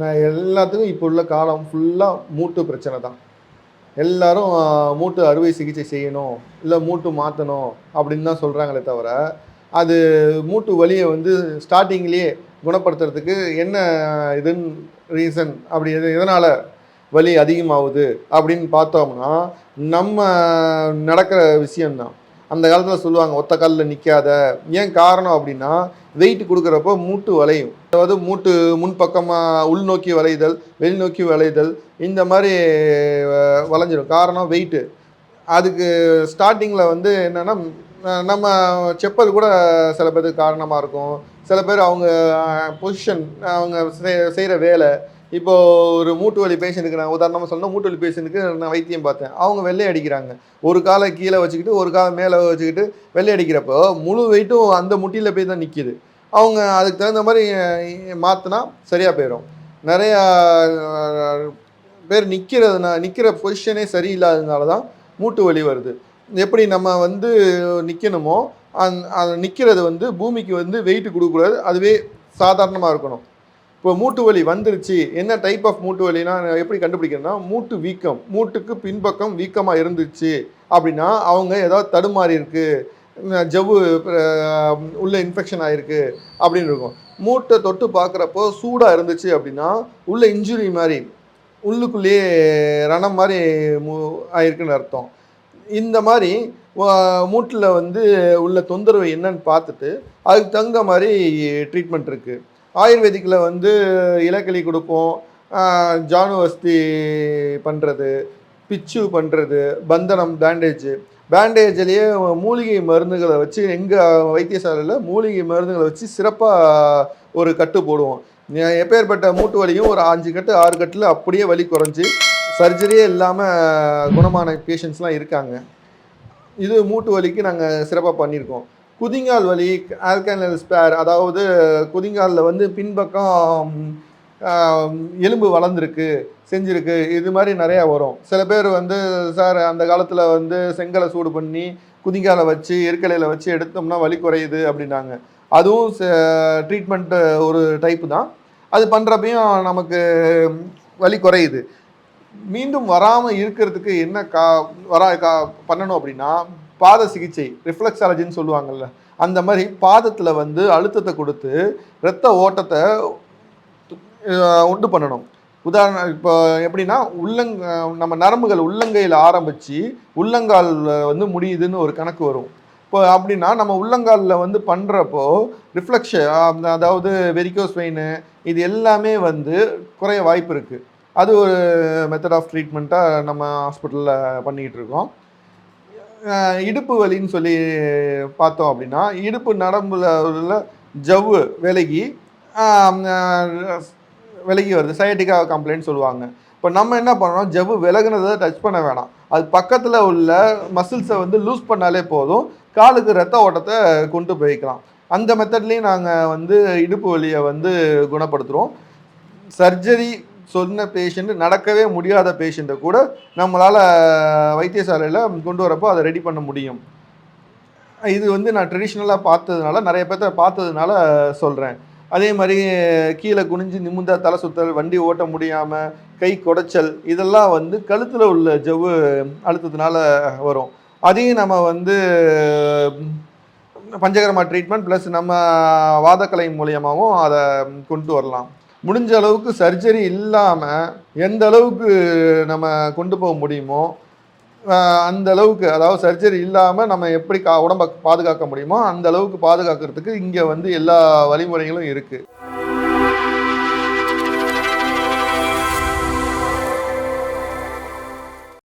நான் எல்லாத்துக்கும் இப்போ உள்ள காலம் ஃபுல்லாக மூட்டு பிரச்சனை தான். எல்லாரும் மூட்டு அறுவை சிகிச்சை செய்யணும் இல்லை மூட்டு மாற்றணும் அப்படின்னு தான் சொல்கிறாங்களே தவிர அது மூட்டு வலியை வந்து ஸ்டார்டிங்லேயே குணப்படுத்துறதுக்கு என்ன இதுன்னு ரீசன் அப்படி எது எதனால் வலி அதிகமாகுது அப்படின்னு பார்த்தோம்னா நம்ம நடக்கிற விஷயம்தான். அந்த காலத்தில் சொல்லுவாங்க ஒத்த காலில் நிற்காத ஏன் காரணம் அப்படின்னா வெயிட் கொடுக்குறப்போ மூட்டு வளையும். அதாவது மூட்டு முன்பக்கமாக உள்நோக்கி வளைதல் வெளிநோக்கி வளைதல் இந்த மாதிரி வளைஞ்சிடும். காரணம் வெயிட்டு அதுக்கு ஸ்டார்டிங்கில் வந்து என்னென்னா நம்ம செப்பல் கூட சில பேருக்கு காரணமாக இருக்கும். சில பேர் அவங்க பொசிஷன் அவங்க செய்கிற வேலை இப்போ ஒரு மூட்டு வலி பேஷண்ட்டுக்கு நான் உதாரணமாக சொல்லணும் மூட்டு வலி பேஷண்ட்டுக்கு நான் வைத்தியம் பார்த்தேன். அவங்க வெள்ளை அடிக்கிறாங்க. ஒரு காலை கீழே வச்சுக்கிட்டு ஒரு காலை மேலே வச்சுக்கிட்டு வெள்ளை அடிக்கிறப்போ முழு வெயிட்டும் அந்த முட்டியில் போய் தான் நிற்கிது அவங்க அதுக்கு தகுந்த மாதிரி மாற்றினா சரியாக போயிடும் நிறையா பேர் நிற்கிறதுனா நிற்கிற பொசிஷனே சரியில்லாததுனால தான் மூட்டு வலி வருது. எப்படி நம்ம வந்து நிற்கணுமோ அந் அது நிற்கிறது வந்து பூமிக்கு வந்து வெயிட் கொடுக்கக்கூடாது. அதுவே சாதாரணமாக இருக்கணும். இப்போ மூட்டு வலி வந்துருச்சு என்ன டைப் ஆஃப் மூட்டு வலினா எப்படி கண்டுபிடிக்கிறதுனா மூட்டு வீக்கம் மூட்டுக்கு பின்பக்கம் வீக்கமாக இருந்துச்சு அப்படின்னா அவங்க ஏதாவது தடுமாறி இருக்குது ஜவ்வு உள்ள இன்ஃபெக்ஷன் ஆகிருக்கு அப்படின்னு இருக்கும். மூட்டை தொட்டு பார்க்குறப்போ சூடாக இருந்துச்சு அப்படின்னா உள்ள இன்ஜுரி மாதிரி உள்ளுக்குள்ளேயே ரணம் மாதிரி மூ ஆயிருக்குன்னு அர்த்தம். இந்த மாதிரி மூட்டில் வந்து உள்ள தொந்தரவு என்னன்னு பார்த்துட்டு அதுக்கு தகுந்த மாதிரி ட்ரீட்மெண்ட் இருக்குது ஆயுர்வேதிக்கில் வந்து இலக்களி கொடுப்போம் ஜானுவஸ்தி பண்ணுறது பிச்சு பண்ணுறது பந்தனம் பேண்டேஜ் பேண்டேஜ்லேயே மூலிகை மருந்துகளை வச்சு எங்கள் வைத்தியசாலையில் மூலிகை மருந்துகளை வச்சு சிறப்பாக ஒரு கட்டு போடுவோம். எப்பேற்பட்ட மூட்டு வலியும் ஒரு அஞ்சு கட்டு ஆறு கட்டில் அப்படியே வலி குறைஞ்சி சர்ஜரியே இல்லாமல் குணமான பேஷண்ட்ஸ்லாம் இருக்காங்க. இது மூட்டு வலிக்கு நாங்கள் சிறப்பாக பண்ணியிருக்கோம். குதிங்கால் வலி ஆல்கனல் ஸ்பேர் அதாவது குதிங்காலில் வந்து பின்பக்கம் எலும்பு வளர்ந்துருக்கு செஞ்சிருக்கு இது மாதிரி நிறையா வரும். சில பேர் வந்து சார் அந்த காலத்தில் வந்து செங்கலை சூடு பண்ணி குதிங்காலை வச்சு எருக்கலையில் வச்சு எடுத்தோம்னா வலி குறையுது அப்படின்னாங்க. அதுவும் ட்ரீட்மெண்ட்டு ஒரு டைப்பு தான். அது பண்ணுறப்பையும் நமக்கு வலி குறையுது. மீண்டும் வராமல் இருக்கிறதுக்கு என்ன கா வரா கா பண்ணணும் அப்படின்னா பாத சிகிச்சை ரிஃப்ளெக்ஸாலஜின்னு சொல்லுவாங்கல்ல அந்த மாதிரி பாதத்தில் வந்து அழுத்தத்தை கொடுத்து இரத்த ஓட்டத்தை உண்டு பண்ணணும். உதாரணம் இப்போ எப்படின்னா உள்ளங் நம்ம நரம்புகள் உள்ளங்கையில் ஆரம்பித்து உள்ளங்கால் வந்து முடியுதுன்னு ஒரு கணக்கு வரும். இப்போ அப்படின்னா நம்ம உள்ளங்காலில் வந்து பண்ணுறப்போ ரிஃப்ளெக்ஷன் அதாவது வெரிகோஸ் வெயின் இது எல்லாமே வந்து குறைய வாய்ப்பு இருக்குது அது ஒரு மெத்தட் ஆஃப் ட்ரீட்மெண்ட்டாக நம்ம ஹாஸ்பிட்டலில் பண்ணிக்கிட்டு இருக்கோம். இடுப்பு வலின்னு சொல்லி பார்த்தோம் அப்படின்னா இடுப்பு நரம்புல உள்ள ஜவ்வு விலகி விலகி வருது. சயட்டிக்கா கம்ப்ளைண்ட் சொல்லுவாங்க. இப்போ நம்ம என்ன பண்ணுறோம் ஜவ்வு விலகுனதை டச் பண்ண வேணாம். அது பக்கத்தில் உள்ள மசில்ஸை வந்து லூஸ் பண்ணாலே போதும். காலுக்கு ரத்த ஓட்டத்தை கொண்டு போய்க்கலாம். அந்த மெத்தட்லேயும் நாங்கள் வந்து இடுப்பு வலியை வந்து குணப்படுத்துகிறோம் சர்ஜரி சொன்ன பேஷண்ட்டு நடக்கவே முடியாத பேஷண்ட்டை கூட நம்மளால் வைத்தியசாலையில் கொண்டு வரப்போ அதை ரெடி பண்ண முடியும். இது வந்து நான் ட்ரெடிஷ்னலாக பார்த்ததுனால நிறைய பேர்த்த பார்த்ததுனால சொல்கிறேன் அதே மாதிரி கீழே குனிஞ்சு நிமிந்தா தலை சுத்தல் வண்டி ஓட்ட முடியாமல் கை குடைச்சல் இதெல்லாம் வந்து கழுத்தில் உள்ள ஜவ்வு அழுத்தத்தினால வரும். அதையும் நம்ம வந்து பஞ்சகரமா ட்ரீட்மெண்ட் ப்ளஸ் நம்ம வாதக்கலை மூலியமாகவும் அதை கொண்டு வரலாம். முடிஞ்ச அளவுக்கு சர்ஜரி இல்லாமல் எந்த அளவுக்கு நம்ம கொண்டு போக முடியுமோ அந்த அளவுக்கு அதாவது சர்ஜரி இல்லாமல் நம்ம எப்படி கா உடம்பை பாதுகாக்க முடியுமோ அந்த அளவுக்கு பாதுகாக்கிறதுக்கு இங்கே வந்து எல்லா வழிமுறைகளும் இருக்குது